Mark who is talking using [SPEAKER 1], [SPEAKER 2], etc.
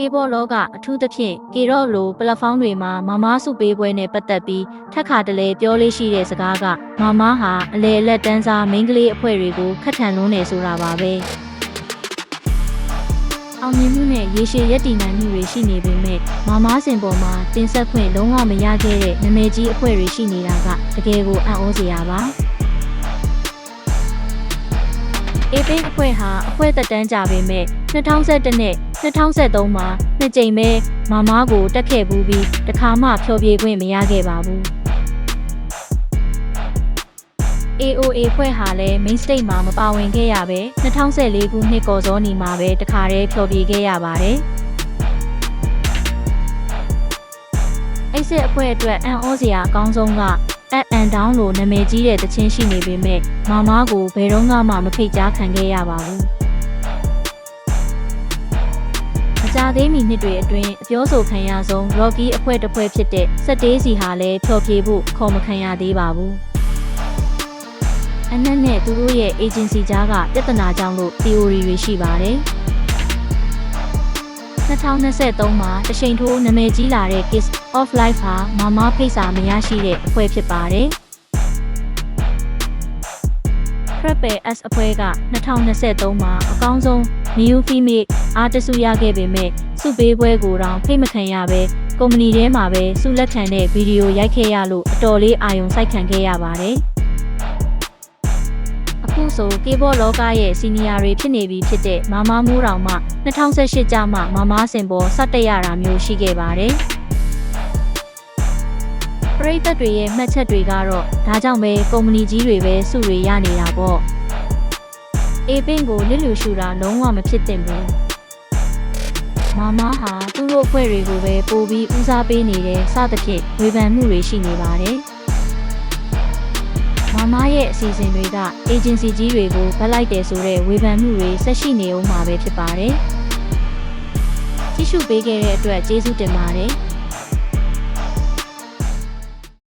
[SPEAKER 1] ကေဘောလောကအထူးသဖြင့်ကေရော့လိုပလက်ဖောင်းတွေမှာမမားစုပေးပွဲနဲ့ပတ်သက်ပြီးထက်ခါတလဲပြောလေးရှိတဲ့စကားကမမားဟာအလေအလက်တန်းစားမိန်းကလေးအဖွဲ့တွေကိုခက်ထန်လွန်းနေဆိုတာပါပဲအောင်မြင်မှုနဲ့ရေရှည်ရက်တည်နိုင်မှုတွေရှိနေပေမဲ့မမားစင်ပေါ်မှာတင်ဆက်ခွင့်လုံးဝမရခဲ့တဲ့နမဲကြီးအဖွဲ့တွေရှိနေတာကတကယ်ကိုအံ့ဩစရာပါ အေပိတ်အဖွဲ့ဟာအဖွဲ့သက်တမ်းကြပေမဲ့2011နဲ့2013မှာနှစ်ကြိမ်ပဲမမားကိုတက်ခဲ့ဘူးပြီးတခါမှဖျော်ဖြေခွင့်မရခဲ့ပါဘူး AOA ဖွဲ့ဟာလည်း main stage မှာမပါဝင်ခဲ့ရပဲ2014ခုနှစ်ကော်စောနီမှာပဲတခါတည်းဖျော်ဖြေခဲ့ရပါတယ်အိတ်ဆက်အဖွဲ့အတွက်အန်ဩစရာအကောင်းဆုံးက up and down လို့နာမည်ကြီးတဲ့သချင်းရှိနေပေမဲ့မမားကိုဘယ်တော့မှမဖိတ်ကြားခံခဲ့ရပါဘူးမကြသေးမီနှစ်တွေအတွင်းအပြောဆိုခံရဆုံး Rocky အဖွဲ့တစ်ဖွဲ့ဖြစ်တဲ့စက်တေးစီဟာလည်းဖျော်ဖြေဖို့ခေါ်မခံရသေးပါဘူးအနက်နဲ့သူတို့ရဲ့ agency ကြားကပြဿနာကြောင့်လို့ theory တွေရှိပါတယ် 2023မှာတချိန်ထိုးနာမည်ကြီးလာတဲ့ Kiss of Life ဟာမမဖိတ်စာမရရှိတဲ့အဖွဲ့ဖြစ်ပါတယ်။ Prepare S အဖွဲ့က2023မှာအကောင်းဆုံး New Female Artist ဆုရခဲ့ပေမဲ့စုပေးပွဲကိုတော့ဖိတ်မခံရပဲကုမ္ပဏီထဲမှာပဲဆုလက်ခံတဲ့ဗီဒီယိုရိုက်ခဲ့ရလို့အတော်လေးအာရုံစိုက်ခံခဲ့ရပါတယ်။အခု ဆိုကေဘောလောကရဲ့စီနီယာတွေဖြစ်နေပြီဖြစ်တဲ့မမမိုးတောင်မှ2018ကျမှမမစင်ပေါ်စတက်ရတာမျိုးရှိခဲ့ပါတယ်။ပရိသတ်တွေရဲ့မှတ်ချက်တွေကတော့ဒါကြောင့်ပဲကုမ္ပဏီကြီးတွေပဲစုတွေရနေတာပေါ့။အေပင်ကိုလစ်လူရှူတာလုံးဝမဖြစ်သင့်ဘူး။မမဟာသူတို့အဖွဲ့တွေကိုပဲပို့ပြီးဦးစားပေးနေတယ်စသဖြင့်ဝေဖန်မှုတွေရှိနေပါတယ်။ မမရဲ့အစီအစဉ်တွေက agency ကြီးတွေကိုဗတ်လိုက်တယ်ဆိုတဲ့ဝေဖန်မှုတွေဆက်ရှိနေအောင်မှာပဲဖြစ်ပါတယ်။ကြည့်ရှုပေးခဲ့တဲ့အတွက်ကျေးဇူးတင်ပါတယ်။